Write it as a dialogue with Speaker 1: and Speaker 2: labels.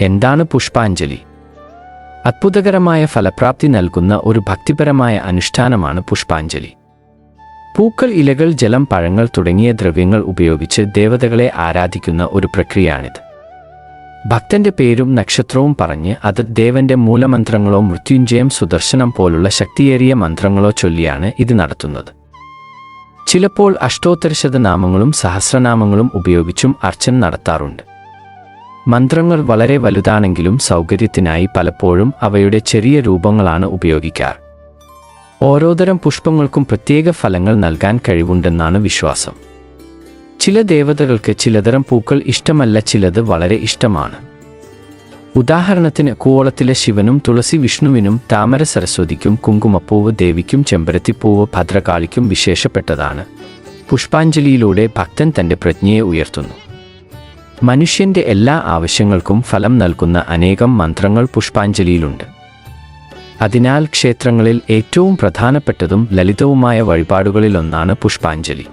Speaker 1: എന്താണ് പുഷ്പാഞ്ജലി? അത്ഭുതകരമായ ഫലപ്രാപ്തി നൽകുന്ന ഒരു ഭക്തിപരമായ അനുഷ്ഠാനമാണ് പുഷ്പാഞ്ജലി. പൂക്കൾ ഇലകൾ ജലം പഴങ്ങൾ തുടങ്ങിയ ദ്രവ്യങ്ങൾ ഉപയോഗിച്ച് ദേവതകളെ ആരാധിക്കുന്ന ഒരു പ്രക്രിയയാണിത്. ഭക്തന്റെ പേരും നക്ഷത്രവും പറഞ്ഞ് അത് ദേവന്റെ മൂലമന്ത്രങ്ങളോ മൃത്യുഞ്ജയം സുദർശനം പോലുള്ള ശക്തിയേറിയ മന്ത്രങ്ങളോ ചൊല്ലിയാണ് ഇത് നടത്തുന്നത്. ചിലപ്പോൾ അഷ്ടോത്തരശതനാമങ്ങളും സഹസ്രനാമങ്ങളും ഉപയോഗിച്ചും അർച്ചന നടത്താറുണ്ട്. മന്ത്രങ്ങൾ വളരെ വലുതാണെങ്കിലും സൗകര്യത്തിനായി പലപ്പോഴും അവയുടെ ചെറിയ രൂപങ്ങളാണ് ഉപയോഗിക്കാറ് ഓരോതരം പുഷ്പങ്ങൾക്കും പ്രത്യേക ഫലങ്ങൾ നൽകാൻ കഴിവുണ്ടെന്നാണ് വിശ്വാസം. ചില ദേവതകൾക്ക് ചിലതരം പൂക്കൾ ഇഷ്ടമല്ല ചിലത് വളരെ ഇഷ്ടമാണ്. ഉദാഹരണത്തിന് കൂവളത്തിലെ ശിവനും തുളസി വിഷ്ണുവിനും താമര സരസ്വതിക്കും കുങ്കുമപ്പൂവ് ദേവിക്കും ചെമ്പരത്തിപ്പൂവ് ഭദ്രകാളിക്കും വിശേഷപ്പെട്ടതാണ്. പുഷ്പാഞ്ജലിയിലൂടെ ഭക്തൻ തന്റെ പ്രജ്ഞയെ ഉയർത്തുന്നു. മനുഷ്യന്റെ എല്ലാ ആവശ്യങ്ങൾക്കും ഫലം നൽകുന്ന അനേകം മന്ത്രങ്ങൾ പുഷ്പാഞ്ജലിയിലുണ്ട്. അതിനാൽ ക്ഷേത്രങ്ങളിൽ ഏറ്റവും പ്രധാനപ്പെട്ടതും ലളിതവുമായ വഴിപാടുകളിലൊന്നാണ് പുഷ്പാഞ്ജലി.